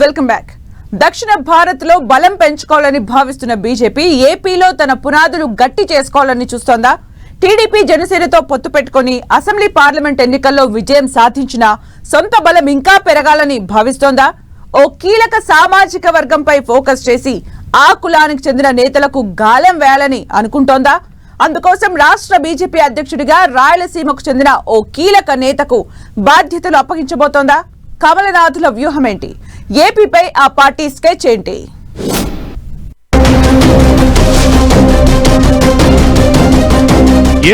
Welcome back దక్షిణ భారత్లో బలం పెంచుకోవాలని భావిస్తున్న బీజేపీ ఏపీలో తన పునాదులు గట్టి చేసుకోవాలని చూస్తోందా? టీడీపీ జనసేనతో పొత్తు పెట్టుకుని అసెంబ్లీ పార్లమెంట్ ఎన్నికల్లో విజయం సాధించిన సొంత బలం ఇంకా పెరగాలని భావిస్తోందా? ఓ కీలక సామాజిక వర్గంపై ఫోకస్ చేసి ఆ కులానికి చెందిన నేతలకు గాలం వేయాలని అనుకుంటోందా? అందుకోసం రాష్ట్ర బీజేపీ అధ్యక్షుడిగా రాయలసీమకు చెందిన ఓ కీలక నేతకు బాధ్యతలు అప్పగించబోతోందా? కమలనాథుల వ్యూహమేంటి? ఏపీపై ఆ పార్టీ స్కెచ్ ఏంటి?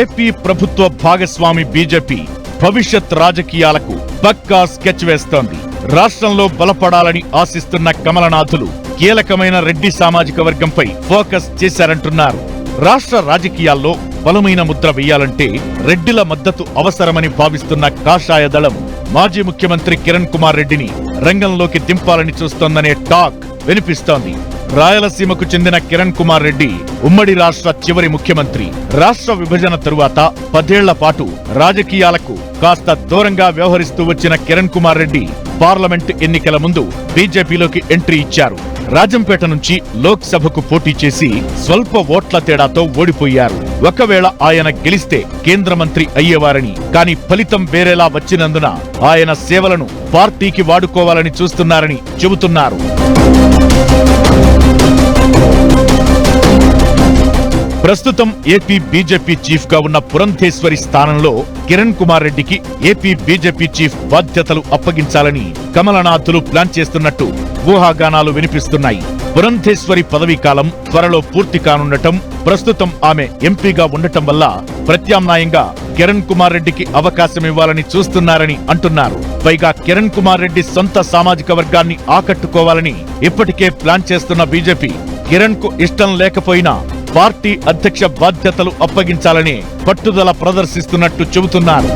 ఏపీ ప్రభుత్వ భాగస్వామి బీజేపీ భవిష్యత్ రాజకీయాలకు పక్కా స్కెచ్ వేస్తోంది. రాష్ట్రంలో బలపడాలని ఆశిస్తున్న కమలనాథులు కీలకమైన రెడ్డి సామాజిక వర్గంపై ఫోకస్ చేశారంటున్నారు. రాష్ట్ర రాజకీయాల్లో బలమైన ముద్ర వేయాలంటే రెడ్డిల మద్దతు అవసరమని భావిస్తున్న కాషాయ దళం మాజీ ముఖ్యమంత్రి కిరణ్ కుమార్ రెడ్డిని రంగంలోకి దింపాలని చూస్తోందనే టాక్ వినిపిస్తోంది. రాయలసీమకు చెందిన కిరణ్ కుమార్ రెడ్డి ఉమ్మడి రాష్ట్ర చివరి ముఖ్యమంత్రి. రాష్ట్ర విభజన తరువాత పదేళ్ళ పాటు రాజకీయాలకు కాస్త దూరంగా వ్యవహరిస్తూ వచ్చిన కిరణ్ కుమార్ రెడ్డి పార్లమెంట్ ఎన్నికల ముందు బీజేపీలోకి ఎంట్రీ ఇచ్చారు. రాజంపేట నుంచి లోక్సభకు పోటీ చేసి స్వల్ప ఓట్ల తేడాతో ఓడిపోయారు. ఒకవేళ ఆయన గెలిస్తే కేంద్ర మంత్రి అయ్యేవారని కానీ ఫలితం వేరేలా వచ్చినందున ఆయన సేవలను పార్టీకి వాడుకోవాలని చూస్తున్నారని చెబుతున్నారు. ప్రస్తుతం ఏపీ బీజేపీ చీఫ్గా ఉన్న పురంధేశ్వరి స్థానంలో కిరణ్ కుమార్ రెడ్డికి ఏపీ బీజేపీ చీఫ్ బాధ్యతలు అప్పగించాలని కమలనాథులు ప్లాన్ చేస్తున్నట్టు ఊహాగానాలు వినిపిస్తున్నాయి. పురంధేశ్వరి పదవీ కాలం త్వరలో పూర్తి కానుండటం ప్రస్తుతం ఆమె ఎంపీగా ఉండటం వల్ల ప్రత్యామ్నాయంగా కిరణ్ కుమార్ రెడ్డికి అవకాశం ఇవ్వాలని చూస్తున్నారని అంటున్నారు. పైగా కిరణ్ కుమార్ రెడ్డి సొంత సామాజిక వర్గాన్ని ఆకట్టుకోవాలని ఇప్పటికే ప్లాన్ చేస్తున్న బీజేపీ కిరణ్కు ఇష్టం లేకపోయినా పార్టీ అధ్యక్ష బాధ్యతలు అప్పగించాలని పట్టుదల ప్రదర్శిస్తున్నట్టు చెబుతున్నారు.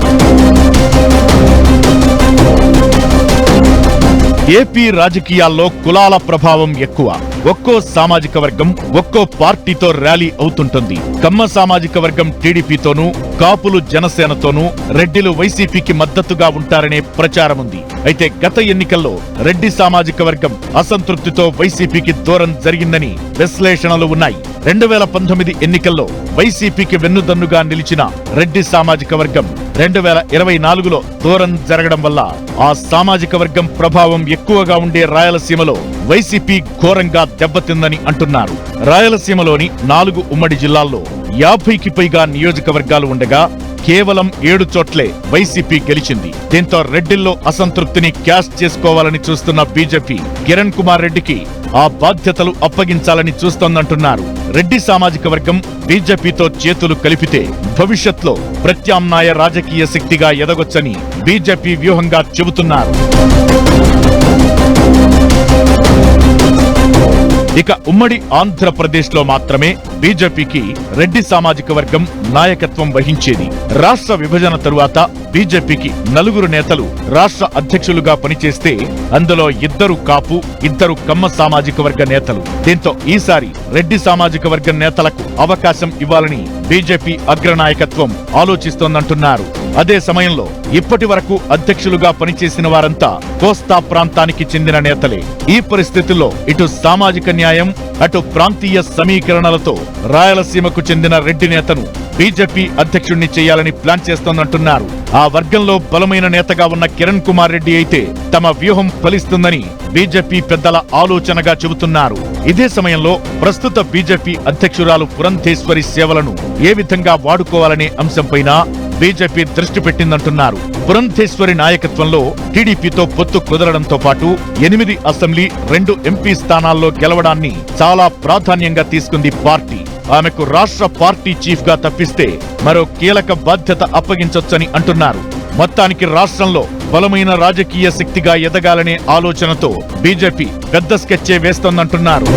ఏపీ రాజకీయాల్లో కులాల ప్రభావం ఎక్కువ. ఒక్కో సామాజిక వర్గం ఒక్కో పార్టీతో ర్యాలీ అవుతుంటుంది. కమ్మ సామాజిక వర్గం టీడీపీతోనూ కాపులు జనసేనతోనూ రెడ్డిలు వైసీపీకి మద్దతుగా ఉంటారనే ప్రచారం ఉంది. అయితే గత ఎన్నికల్లో రెడ్డి సామాజిక వర్గం అసంతృప్తితో వైసీపీకి దూరం జరిగిందని విశ్లేషణలు ఉన్నాయి. రెండు వేల పంతొమ్మిది ఎన్నికల్లో వైసీపీకి వెన్నుదన్నుగా నిలిచిన రెడ్డి సామాజిక వర్గం రెండు వేల ఇరవై నాలుగులో దూరం జరగడం వల్ల ఆ సామాజిక వర్గం ప్రభావం ఎక్కువగా ఉండే రాయలసీమలో వైసీపీ ఘోరంగా దెబ్బతిందని అంటున్నారు. రాయలసీమలోని నాలుగు ఉమ్మడి జిల్లాల్లో యాభైకి పైగా నియోజకవర్గాలు ఉండగా కేవలం ఏడు చోట్లే వైసీపీ గెలిచింది. దీంతో రెడ్డిల్లో అసంతృప్తిని క్యాష్ చేసుకోవాలని చూస్తున్న బీజేపీ కిరణ్ కుమార్ రెడ్డికి ఆ బాధ్యతలు అప్పగించాలని చూస్తోందంటున్నారు. రెడ్డి సామాజిక వర్గం బీజేపీతో చేతులు కలిపితే భవిష్యత్లో ప్రత్యామ్నాయ రాజకీయ శక్తిగా ఎదగొచ్చని బీజేపీ వ్యూహంగా చెబుతున్నారు. ఇక ఉమ్మడి ఆంధ్రప్రదేశ్లో మాత్రమే బీజేపీకి రెడ్డి సామాజిక వర్గం నాయకత్వం వహించేది. రాష్ట్ర విభజన తరువాత బీజేపీకి నలుగురు నేతలు రాష్ట్ర అధ్యక్షులుగా పనిచేస్తే అందులో ఇద్దరు కాపు ఇద్దరు కమ్మ సామాజిక వర్గ నేతలు. దీంతో ఈసారి రెడ్డి సామాజిక వర్గం నేతలకు అవకాశం ఇవ్వాలని బీజేపీ అగ్రనాయకత్వం ఆలోచిస్తోందంటున్నారు. అదే సమయంలో ఇప్పటి వరకు అధ్యక్షులుగా పనిచేసిన వారంతా కోస్తా ప్రాంతానికి చెందిన నేతలే. ఈ పరిస్థితుల్లో ఇటు సామాజిక న్యాయం అటు ప్రాంతీయ సమీకరణలతో రాయలసీమకు చెందిన రెడ్డి నేతను బీజేపీ అధ్యక్షుణ్ణి చేయాలని ప్లాన్ చేస్తోందంటున్నారు. ఆ వర్గంలో బలమైన నేతగా ఉన్న కిరణ్ కుమార్ రెడ్డి అయితే తమ వ్యూహం ఫలిస్తుందని బీజేపీ పెద్దల ఆలోచనగా చెబుతున్నారు. ఇదే సమయంలో ప్రస్తుత బీజేపీ అధ్యక్షురాలు పురంధేశ్వరి సేవలను ఏ విధంగా వాడుకోవాలనే అంశంపైన బీజేపీ దృష్టి పెట్టిందంటున్నారు. పురంధేశ్వరి నాయకత్వంలో టీడీపీతో పొత్తు కుదరడంతో పాటు ఎనిమిది అసెంబ్లీ రెండు ఎంపీ స్థానాల్లో గెలవడాన్ని చాలా ప్రాధాన్యంగా తీసుకుంది పార్టీ. ఆమెకు రాష్ట్ర పార్టీ చీఫ్గా తప్పిస్తే మరో కీలక బాధ్యత అప్పగించొచ్చని అంటున్నారు. మొత్తానికి రాష్ట్రంలో బలమైన రాజకీయ శక్తిగా ఎదగాలనే ఆలోచనతో బీజేపీ పెద్ద స్కెచ్చే వేస్తోందంటున్నారు.